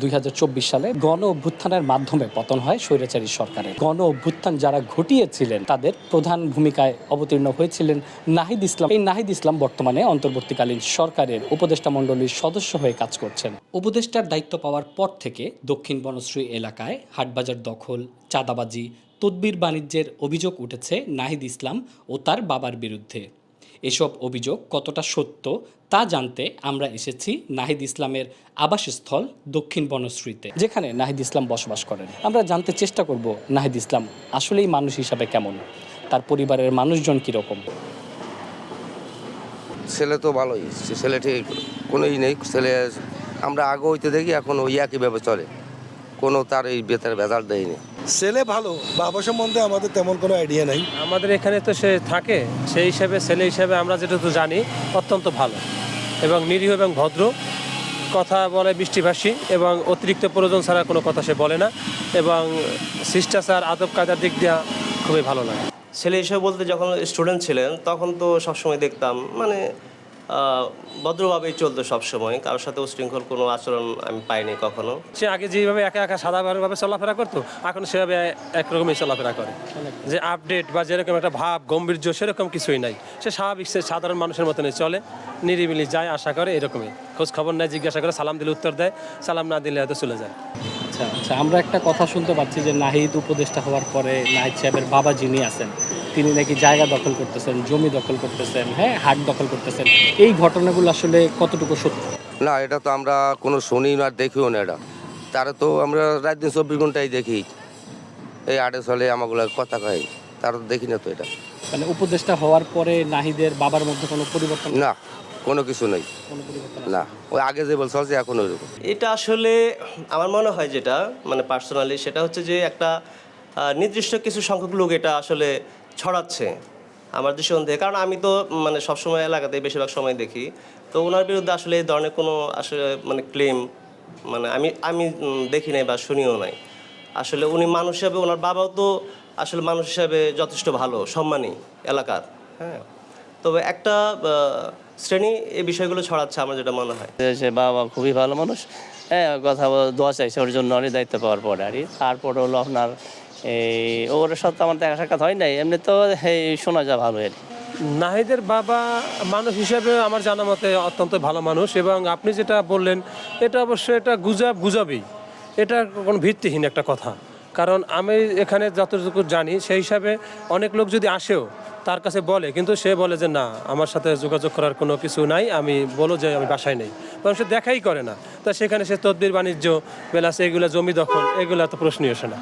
দুই হাজার চব্বিশ সালে গণ অভ্যুত্থানের মাধ্যমে পতন হয় স্বৈরাচারী সরকারের। গণ অভ্যুত্থান যারা ঘটিয়েছিলেন, তাদের প্রধান ভূমিকায় অবতীর্ণ হয়েছিলেন নাহিদ ইসলাম। এই নাহিদ ইসলাম বর্তমানে অন্তর্বর্তীকালীন সরকারের উপদেষ্টা মণ্ডলীর সদস্য হয়ে কাজ করছেন। উপদেষ্টার দায়িত্ব পাওয়ার পর থেকে দক্ষিণ বনশ্রী এলাকায় হাটবাজার দখল, চাঁদাবাজি, তদবির বাণিজ্যের অভিযোগ উঠেছে নাহিদ ইসলাম ও তার বাবার বিরুদ্ধে। এসব অভিযোগ কতটা সত্য তা জানতে আমরা এসেছি নাহিদ ইসলামের আবাসস্থল দক্ষিণ বনশ্রীতে, যেখানে নাহিদ ইসলাম বসবাস করেন। আমরা জানতে চেষ্টা করব নাহিদ ইসলাম আসলেই মানুষ হিসাবে কেমন? তার পরিবারের মানুষজন কীরকম? ছেলে তো ভালোই সে ছেলে ঠিক কোনো ই নেই, ছেলে আমরা আগে হইতে দেখি, এখন ওই একইভাবে চলে। কোনো তার এই বেতার ভেজাল দেয়নি। ছেলে ভালো বাবা সম্বন্ধে আমাদের তেমন কোনো আইডিয়া নাই। আমাদের এখানে তো সে থাকে সেই হিসাবে ছেলে হিসাবে আমরা যেটুকু জানি অত্যন্ত ভালো এবং নিরীহ এবং ভদ্র। কথা বলে বৃষ্টিভাষী এবং অতিরিক্ত প্রয়োজন ছাড়া কোনো কথা সে বলে না এবং শিষ্টাচার আদব কায়দার দিক দিয়ে খুবই ভালো লাগে। ছেলে হিসেবে বলতে যখন স্টুডেন্ট ছিলেন তখন তো সবসময় দেখতাম মানে ভদ্রভাবেই চলতো সবসময়। কারোর সাথে উশৃঙ্খল কোনো আচরণ আমি পাইনি কখনো। সে আগে যেভাবে একা একা সাদাভাবে চলাফেরা করতো, এখন সেভাবে একরকমই চলাফেরা করে। যে আপডেট বা যেরকম একটা ভাব, গম্ভীর্য, সেরকম কিছুই নাই। সে স্বাভাবিক, সে সাধারণ মানুষের মতনই চলে, নিরিবিলি যায়, আশা করে, এরকমই। খোঁজ খবর নেয়, জিজ্ঞাসা করে, সালাম দিলে উত্তর দেয়, সালাম না দিলে হয়তো চলে যায়। আচ্ছা আচ্ছা আমরা একটা কথা শুনতে পাচ্ছি যে নাহিদ উপদেষ্টা হওয়ার পরে নাহিদ সাহেবের বাবা যিনি আছেন তিনি নাকি জায়গা দখল করতেছেন জমি দখল করতেছেন হ্যাঁ হাট দখল করতেছেন এই ঘটনাগুলো আসলে কতটুকু সত্য? না এটা তো আমরা কোনো শুনি না দেখিও না এটা। তারা তো আমরা রাত দিন চব্বিশ ঘন্টাই দেখি। এই আটে চলে আমাগুলো কথা কয় তারা তো দেখি না তো এটা। মানে উপদেষ্টা হওয়ার পরে নাহিদের বাবার মধ্যে কোনো পরিবর্তন? না কোনো কিছু নেই। না ওই আগে যে বলছে যে এখন ওইরকম। এটা আসলে আমার মনে হয় যেটা মানে পার্সোনালি সেটা হচ্ছে যে একটা নির্দিষ্ট কিছু সংখ্যক লোক এটা আসলে ছড়াচ্ছে আমার দৃষ্টিকোণ থেকে। কারণ আমি তো মানে সবসময় এলাকাতে বেশিরভাগ সময় দেখি। তো ওনার বিরুদ্ধে আসলে এই ধরনের কোনো আসলে মানে ক্লেম মানে আমি আমি দেখি নাই বা শুনিও নাই। আসলে উনি মানুষ হিসাবে ওনার বাবাও তো আসলে মানুষ হিসাবে যথেষ্ট ভালো সম্মানী এলাকার হ্যাঁ। তবে একটা শ্রেণি এই বিষয়গুলো ছড়াচ্ছে আমার যেটা মনে হয়। যে সে বাবা খুবই ভালো মানুষ। হ্যাঁ কথা বল- দোয়া চাইছে ওর জন্য অনেক দায়িত্ব পাওয়ার পরে আর কি। তারপর হলো আপনার এই ওর সাথে আমার দেখা সাক্ষাৎ হয় নাই। এমনি তো এই শোনা যা ভালো আর নাহিদের বাবা মানুষ হিসেবে আমার জানা মতে অত্যন্ত ভালো মানুষ এবং আপনি যেটা বললেন এটা অবশ্যই এটা গুজব গুজবই। এটা কোনো ভিত্তিহীন একটা কথা। কারণ আমি এখানে যতটুকু জানি, সেই হিসাবে অনেক লোক যদি আসেও তার কাছে বলে, কিন্তু সে বলে যে, না, আমার সাথে যোগাযোগ করার কোনো কিছু নাই, আমি বলো যে, আমি বাসায় নেই। কারণ সে দেখাই করে না। তা সেখানে সে তদ্বির, বাণিজ্য বেলাসে এগুলো জমি দখল, এগুলো তো প্রশ্নই আসে না।